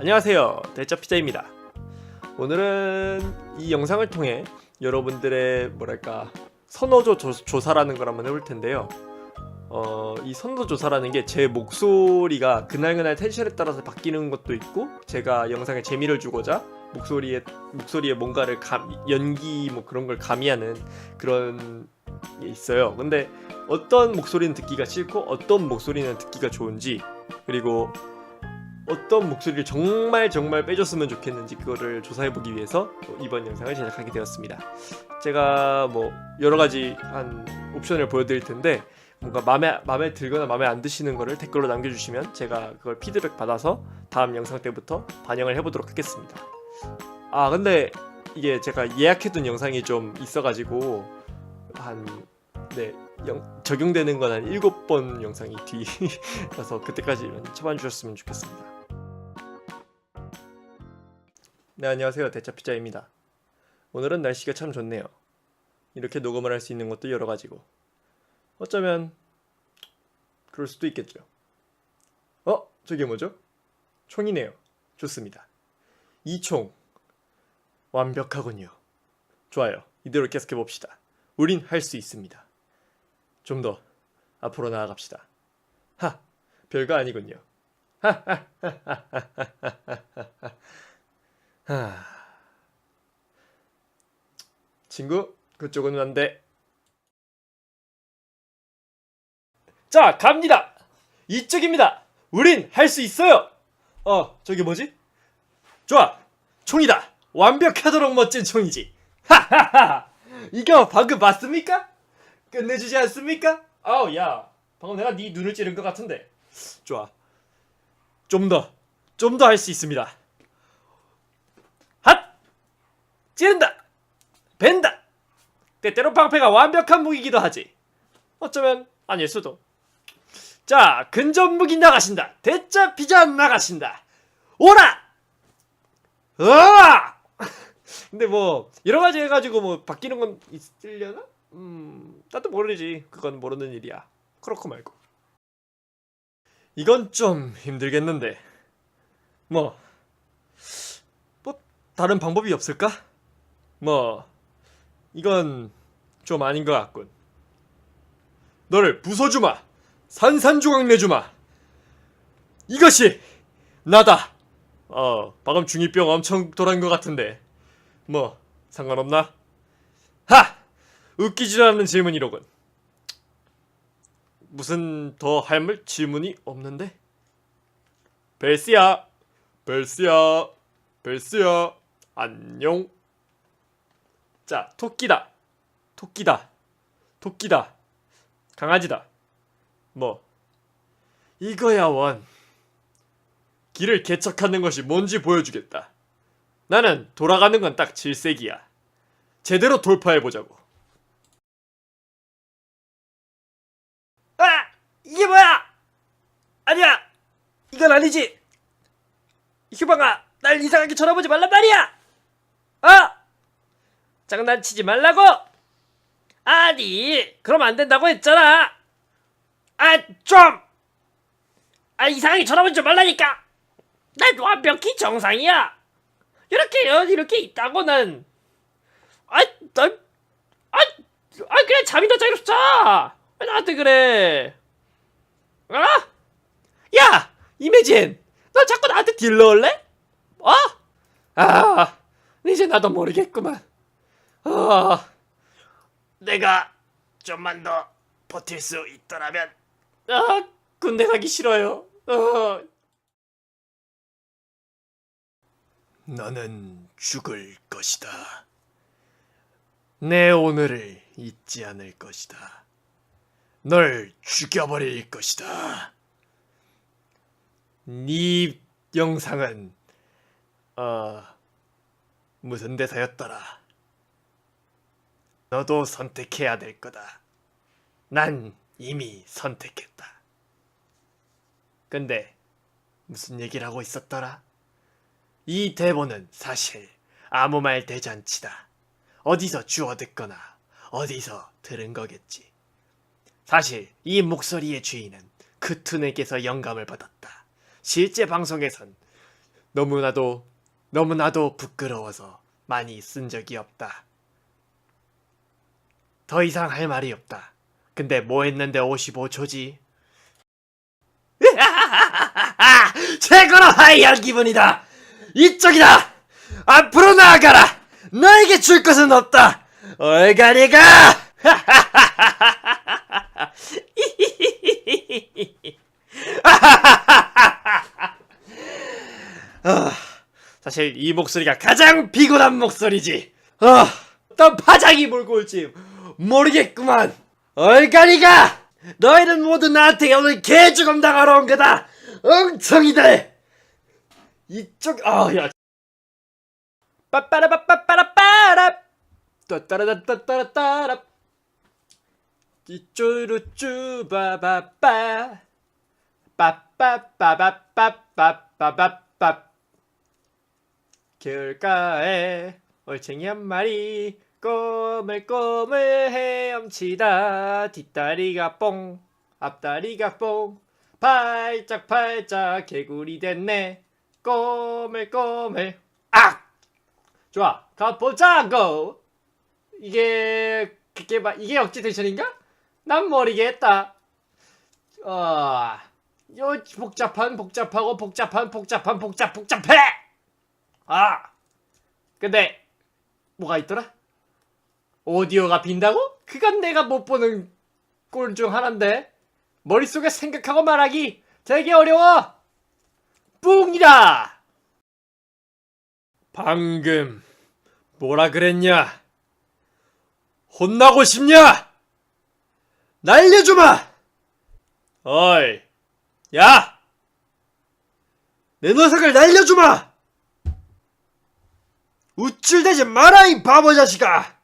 안녕하세요. 대짜피자입니다. 오늘은 이 영상을 통해 여러분들의 뭐랄까 선호도 조, 조 사라는 걸 한번 해볼 텐데요. 어, 이 선호도 조사라는 게 제 목소리가 그날그날 텐션에 따라서 바뀌는 것도 있고 제가 영상에 재미를 주고자 목소리에 목소리에 뭔가를 감, 연기 뭐 그런 걸 가미하는 그런 게 있어요. 근데 어떤 목소리는 듣기가 싫고 어떤 목소리는 듣기가 좋은지 그리고 어떤 목소리를 정말 정말 빼줬으면 좋겠는지 그거를 조사해보기 위해서 이번 영상을 제작하게 되었습니다. 제가 뭐 여러 가지 한 옵션을 보여드릴 텐데 뭔가 마음에 마음에 들거나 마음에 안 드시는 거를 댓글로 남겨주시면 제가 그걸 피드백 받아서 다음 영상 때부터 반영을 해보도록 하겠습니다. 아 근데 이게 제가 예약해둔 영상이 좀 있어가지고 한 네, 영, 적용되는 건 한 7번 영상이 뒤라서 그때까지는 쳐봐 주셨으면 좋겠습니다. 네, 안녕하세요. 대차피자입니다. 오늘은 날씨가 참 좋네요. 이렇게 녹음을 할 수 있는 것도 여러 가지고. 어쩌면 그럴 수도 있겠죠. 어? 저게 뭐죠? 총이네요. 좋습니다. 이 총 완벽하군요. 좋아요. 이대로 계속해 봅시다. 우린 할 수 있습니다. 좀 더 앞으로 나아갑시다. 하, 별거 아니군요. 하. 친구, 그쪽은 안 돼. 자, 갑니다. 이쪽입니다. 우린 할 수 있어요. 어, 저기 뭐지? 좋아, 총이다. 완벽하도록 멋진 총이지. 하하하. 이거 방금 봤습니까? 끝내주지 않습니까? 아우 야 방금 내가 네 눈을 찌른 것 같은데 좋아 좀 더 좀 더 할 수 있습니다 찌른다 벤다 때때로 방패가 완벽한 무기이기도 하지 어쩌면 아닐 수도 자 근접 무기 나가신다 대짜 피자 나가신다 오라 으아 근데 뭐 여러 가지 해가지고 뭐 바뀌는 건 있으려나? 음, 나도 모르지. 그건 모르는 일이야. 그렇고 말고. 이건 좀 힘들겠는데. 뭐, 뭐 다른 방법이 없을까? 뭐, 이건 좀 아닌 것 같군. 너를 부숴주마. 산산조각 내주마. 이것이 나다. 어, 방금 중이병 엄청 돌아온 것 같은데. 뭐 상관없나? 하! 웃기지도 않는 질문이로군. 무슨 더 할말 질문이 없는데? 벨스야, 벨스야, 벨스야, 안녕. 자, 토끼다, 토끼다, 토끼다, 강아지다. 뭐 이거야 원. 길을 개척하는 것이 뭔지 보여주겠다. 나는 돌아가는 건 딱 질색이야. 제대로 돌파해보자고. 아! 이게 뭐야! 아니야! 이건 아니지! 휴방아! 날 이상하게 쳐다보지 말란 말이야! 아! 장난치지 말라고! 아니, 그럼 안 된다고 했잖아! 아, 좀! 아, 이상하게 쳐다보지 좀 말라니까! 난 완벽히 정상이야! 이렇게 이렇게 있다고는 아이 나 아이 아 그냥 잠이 더 자유롭 자. 왜 나한테 그래? 아? 야 이매진 너 자꾸 나한테 딜러 올래? 어? 아 이제 나도 모르겠구만. 아 내가 좀만 더 버틸 수 있더라면 아 군대 가기 싫어요. 어. 너는 죽을 것이다. 내 오늘을 잊지 않을 것이다. 널 죽여버릴 것이다. 네 영상은 어 무슨 대사였더라. 너도 선택해야 될 거다. 난 이미 선택했다. 근데 무슨 얘기를 하고 있었더라? 이 대본은 사실 아무 말 대잔치다. 어디서 주워 듣거나 어디서 들은 거겠지. 사실 이 목소리의 주인은 크툰에게서 영감을 받았다. 실제 방송에선 너무나도 너무나도 부끄러워서 많이 쓴 적이 없다. 더 이상 할 말이 없다. 근데 뭐 했는데 55초지? 최고로 하이할 기분이다. 이쪽이다. 앞으로 나아가라. 너에게 줄 것은 없다. 얼갈이가. 아, 사실 이 목소리가 가장 피곤한 목소리지. 아, 어떤 파장이 몰고 올지 모르겠구만. 얼갈이가 너희는 모두 나한테 오늘 개죽음 당하러 온 거다. 엉청이들. 이쪽 아야. 빠빠라빠빠라빠라. 따따라따따따따라. 이쭈루쭈 바바빠. 빠빠빠바빠빠빠빠. 겨울가에 얼챙이 한 마리 꼬물꼬물 헤엄치다. 뒷다리가 뽕 앞다리가 뽕. 팔짝팔짝 개구리 됐네. 꼬물꼬물. 악! 좋아. 가보자고. 이게 그게 막 이게 억지 텐션인가? 난 모르겠다. 어, 요 복잡한 복잡하고 복잡한 복잡한 복잡 복잡해! 아! 근데 뭐가 있더라? 오디오가 빈다고? 그건 내가 못 보는 꼴 중 하나인데 머릿속에 생각하고 말하기 되게 어려워 뿡이다 방금 뭐라 그랬냐 혼나고 싶냐 날려주마 어이 야! 내 녀석을 날려주마! 우쭐대지 마라 이 바보 자식아!